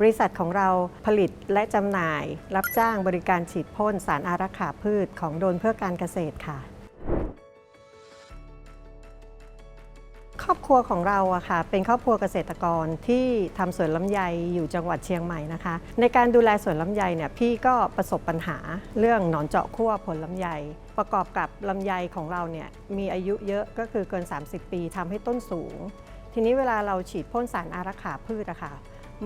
บริษัทของเราผลิตและจำหน่าย รับจ้างบริการฉีดพ่นสารอารักขาพืชของโดนเพื่อการเกษตรค่ะ ครอบครัวของเราอะค่ะเป็นครอบครัวเกษตรกรที่ทำสวนลำไยอยู่จังหวัดเชียงใหม่นะคะ ในการดูแลสวนลำไยเนี่ยพี่ก็ประสบปัญหาเรื่องหนอนเจาะขั้วผลลำไย ประกอบกับลำไยของเราเนี่ยมีอายุเยอะก็คือเกิน 30 ปีทำให้ต้นสูง ทีนี้เวลาเราฉีดพ่นสารอารักขาพืชอะค่ะ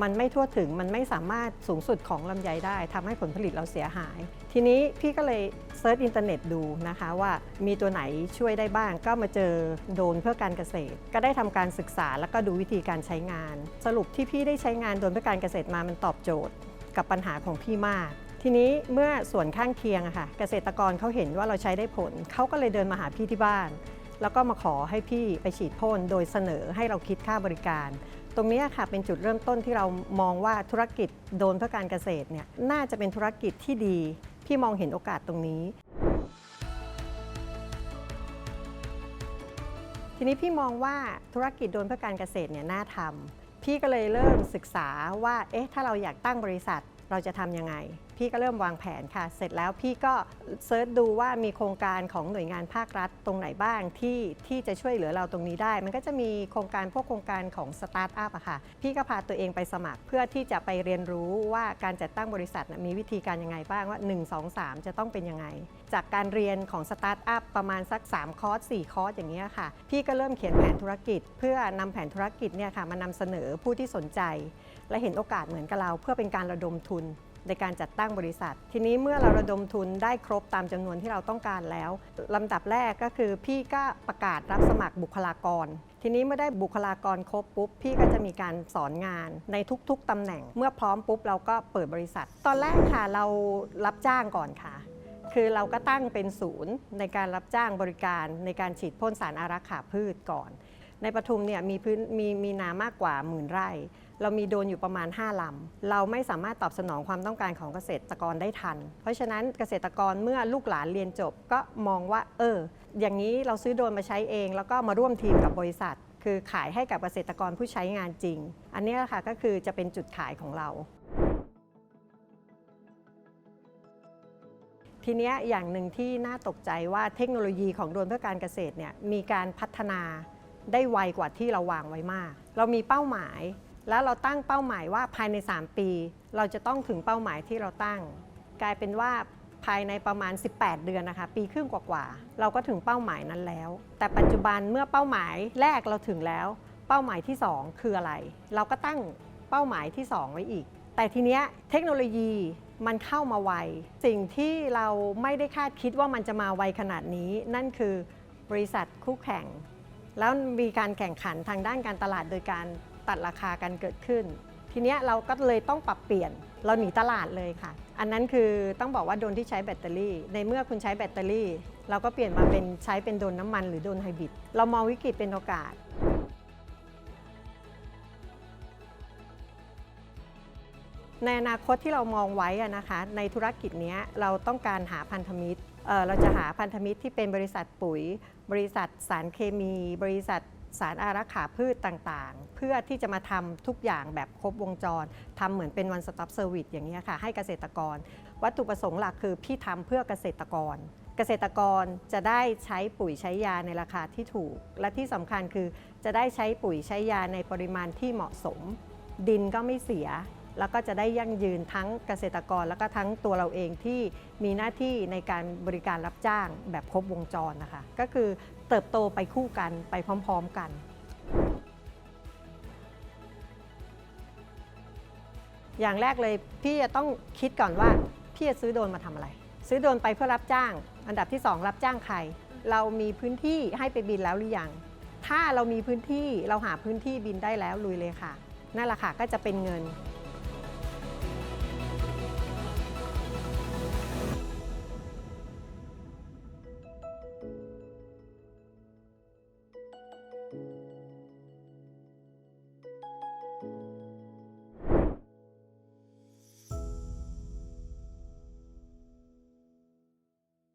มันไม่ทั่วถึงมันไม่สามารถสูงสุดของลำไยได้ทำให้ผลผลิตเราเสียหาย ทีนี้พี่ก็เลยเซิร์ชอินเทอร์เน็ตดูนะคะว่ามีตัวไหนช่วยได้บ้าง ก็มาเจอโดนเพื่อการเกษตร ก็ได้ทำการศึกษาแล้วก็ดูวิธีการใช้งาน สรุปที่พี่ได้ใช้งานโดนเพื่อการเกษตรมามันตอบโจทย์ กับปัญหาของพี่มาก ทีนี้เมื่อส่วนข้างเคียงอะค่ะเกษตรกรเขาเห็นว่าเราใช้ได้ผลเขาก็เลยเดินมาหาพี่ที่บ้าน แล้วก็มาขอให้พี่ไปฉีดพ่นโดยเสนอให้เราคิดค่าบริการ ตรงนี้ค่ะเป็นจุดเริ่มต้นที่เรามองว่าธุรกิจโดนเพื่อการเกษตรเนี่ยน่าจะเป็นธุรกิจที่ดี พี่มองเห็นโอกาสตรงนี้ ทีนี้พี่มองว่าธุรกิจโดนเพื่อการเกษตรเนี่ยน่าทำพี่ก็เลยเริ่มศึกษาว่าเอ๊ะถ้าเราอยากตั้งบริษัทเราจะทำยังไง พี่ก็เริ่มวางแผนค่ะ เสร็จแล้วพี่ก็เซิร์ชดูว่ามีโครงการของหน่วยงานภาครัฐตรงไหนบ้างที่ที่จะช่วยเหลือเราตรงนี้ได้ มันก็จะมีโครงการพวกโครงการของสตาร์ทอัพอะค่ะ พี่ก็พาตัวเองไปสมัคร เพื่อที่จะไปเรียนรู้ว่าการจัดตั้งบริษัทมีวิธีการยังไงบ้างว่า 1 2 3 จะต้องเป็นยังไง จากการเรียนของสตาร์ทอัพประมาณสัก 3 คอร์ส 4 คอร์สอย่างเงี้ยค่ะ พี่ก็เริ่มเขียนแผนธุรกิจ เพื่อนำแผนธุรกิจเนี่ยค่ะมานำเสนอผู้ที่สนใจ และเห็นโอกาสเหมือนกับเราเพื่อเป็นการระดมทุน ในการจัดตั้งบริษัท ทีนี้เมื่อเราระดมทุนได้ครบตามจำนวนที่เราต้องการแล้วลำดับแรกก็คือพี่ก็ประกาศรับสมัครบุคลากร ทีนี้เมื่อได้บุคลากรครบปุ๊บ พี่ก็จะมีการสอนงานในทุกๆตำแหน่ง เมื่อพร้อมปุ๊บเราก็เปิดบริษัท ตอนแรกค่ะเรารับจ้างก่อนค่ะคือเราก็ตั้งเป็นศูนย์ในการรับจ้างบริการในการฉีดพ่นสารอารักขาพืชก่อน ในปทุมเนี่ยมีพื้นมีมีนามากกว่าหมื่นไร่ เรามีโดนอยู่ประมาณ 5ลำ เราไม่สามารถตอบสนองความต้องการของเกษตรกรได้ทัน เพราะฉะนั้นเกษตรกรเมื่อลูกหลานเรียนจบก็มองว่า เออ อย่างนี้เราซื้อโดนมาใช้เอง แล้วก็มาร่วมทีมกับบริษัท คือขายให้กับเกษตรกรผู้ใช้งานจริง อันนี้ค่ะก็คือจะเป็นจุดขายของเราทีนี้อย่างหนึ่งที่น่าตกใจว่าเทคโนโลยีของโดรนเพื่อการเกษตรเนี่ยมีการพัฒนาได้ไวกว่าที่เราวางไว้มาก เรามีเป้าหมาย แล้วเราตั้งเป้าหมายว่าภายใน 3 ปี เราจะต้องถึงเป้าหมายที่เราตั้ง กลายเป็นว่าภายในประมาณ 18 เดือนนะคะ ปีครึ่งกว่าๆเราก็ถึงเป้าหมายนั้นแล้ว แต่ปัจจุบันเมื่อเป้าหมายแรกเราถึงแล้ว เป้าหมายที่ 2 คืออะไร เราก็ตั้งเป้าหมายที่ 2 ไว้อีก แต่ทีเนี้ยเทคโนโลยีมันเข้ามาไวสิ่งที่เราไม่ได้คาดคิดว่ามันจะมาไวขนาดนี้ นั่นคือบริษัทคู่แข่ง แล้วมีการแข่งขันทางด้านการตลาดโดยการ ตัดราคากันเกิดขึ้น ทีเนี้ยเราก็เลยต้องปรับเปลี่ยนเราหนีตลาดเลยค่ะ อันนั้นคือต้องบอกว่าโดนที่ใช้แบตเตอรี่ ในเมื่อคุณใช้แบตเตอรี่ เราก็เปลี่ยนมาเป็นใช้เป็นโดนน้ำมันหรือโดนไฮบริดเรามองวิกฤตเป็นโอกาส ในอนาคตที่เรามองไว้นะคะ ในธุรกิจเนี้ยเราต้องการหาพันธมิตรเเราจะหาพันธมิตรที่เป็นบริษัทปุ๋ย บริษัทสารเคมี บริษัท สารอารักขาพืชต่างๆ เพื่อที่จะมาทำทุกอย่างแบบครบวงจรทำเหมือนเป็น one stop service อย่างนี้ค่ะ ให้เกษตรกร วัตถุประสงค์หลักคือพี่ทำเพื่อเกษตรกร เกษตรกรจะได้ใช้ปุ๋ยใช้ยาในราคาที่ถูก และที่สำคัญคือจะได้ใช้ปุ๋ยใช้ยาในปริมาณที่เหมาะสม ดินก็ไม่เสีย แล้วก็จะได้ยั่งยืนทั้งเกษตรกร แล้วก็ทั้งตัวเราเองที่มีหน้าที่ในการบริการรับจ้างแบบครบวงจรนะคะ ก็คือเติบโตไปคู่กันไปพร้อม ๆ กันอย่างแรกเลยพี่จะต้องคิดก่อนว่าพี่จะซื้อโดรนมาทำอะไร ซื้อโดรนไปเพื่อรับจ้าง อันดับที่ 2 รับจ้างใคร เรามีพื้นที่ให้ไปบินแล้วหรือยัง ถ้าเรามีพื้นที่เราหาพื้นที่บินได้แล้วลุยเลยค่ะนั่นแหละค่ะก็จะเป็นเงิน